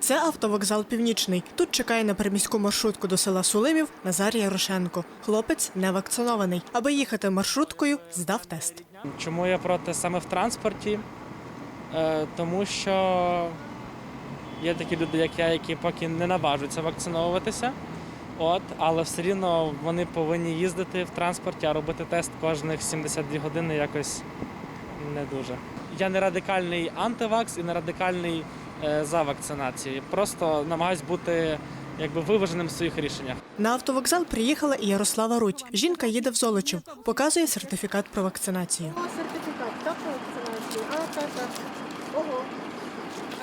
Це автовокзал Північний. Тут чекає на приміську маршрутку до села Сулимів Назар Ярошенко. Хлопець не вакцинований. Аби їхати маршруткою, здав тест. Чому я проти саме в транспорті? Е, тому що є такі люди, як я, які поки не наважуються вакциновуватися. От, але все рівно вони повинні їздити в транспорті, а робити тест кожних 72 години якось не дуже. Я не радикальний антивакс і не радикальний е, за вакцинацію. Просто намагаюсь бути якби виваженим в своїх рішеннях. На автовокзал приїхала і Ярослава Рудь. Жінка їде в Золочів, показує сертифікат про вакцинацію. Сертифікат, так, про вакцинацію? А, так, так. Ого.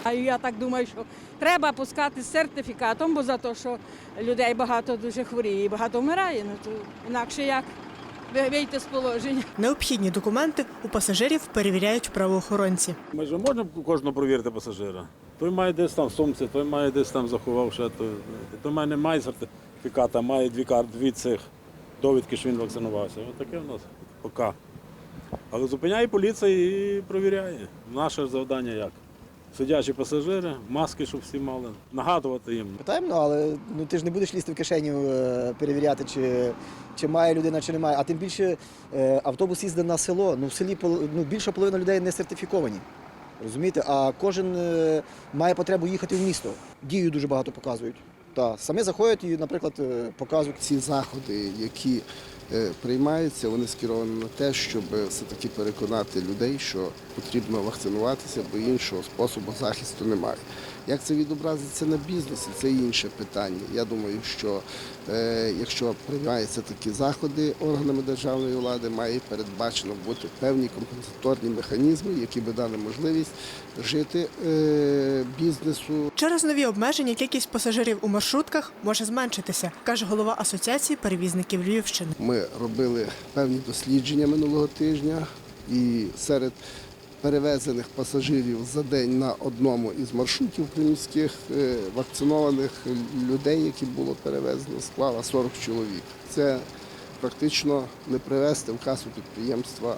А я так думаю, що треба пускати з сертифікатом, бо за те, що людей багато дуже хворіє і багато вмирає. Ну то інакше як вийти з положення. Необхідні документи у пасажирів перевіряють правоохоронці. Ми ж можемо кожного провірити пасажира. Той має десь там сумці, той має десь там заховав ще, той, той має не має сертифіката, має дві кар, дві цих довідки, що він вакцинувався. Ось таке в нас поки. Але зупиняє поліція і провіряє. Наше завдання як? Сидячі пасажири, маски, щоб всі мали, нагадувати їм. Питаємо, ну, але ну ти ж не будеш лізти в кишеню е, перевіряти, чи, чи має людина, чи немає. А тим більше е, автобус їздить на село. Ну в селі пол- ну, більша половина людей не сертифіковані. Розумієте? А кожен е, має потребу їхати в місто. Дію дуже багато показують. Та самі заходять і, наприклад, показують. ці заходи, які приймаються, вони скеровані на те, щоб все-таки переконати людей, що потрібно вакцинуватися, бо іншого способу захисту немає. Як це відобразиться на бізнесі, це інше питання. Я думаю, що е, якщо приймаються такі заходи органами державної влади, має передбачено бути певні компенсаторні механізми, які би дали можливість жити е, бізнесу, Через нові обмеження кількість пасажирів у маршрутках може зменшитися, каже голова Асоціації перевізників Львівщини. Ми робили певні дослідження минулого тижня, і серед перевезених пасажирів за день на одному із маршрутів приміських е, вакцинованих людей, які було перевезено, склало 40 чоловік. Це практично не привезти в касу підприємства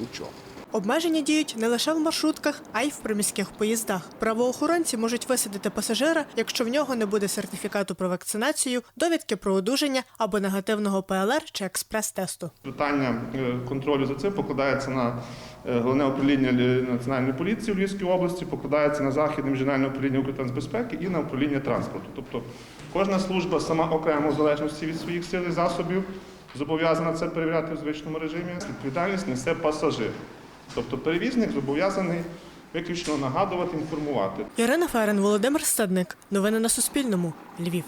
нічого. Обмеження діють не лише в маршрутках, а й в приміських поїздах. Правоохоронці можуть висадити пасажира, якщо в нього не буде сертифікату про вакцинацію, довідки про одужання або негативного ПЛР чи експрес-тесту. Питання е, контролю за цим покладається на е, головне управління національної поліції в Львівській області, покладається на західне міжнародне управління Укртрансбезпеки і на управління транспорту. Тобто кожна служба сама окремо в залежності від своїх сил і засобів зобов'язана це перевіряти в звичному режимі. Відповідальність несе пасажир. Тобто перевізник зобов'язаний виключно нагадувати, інформувати. Ірина Ферен, Володимир Стадник. Новини на Суспільному. Львів.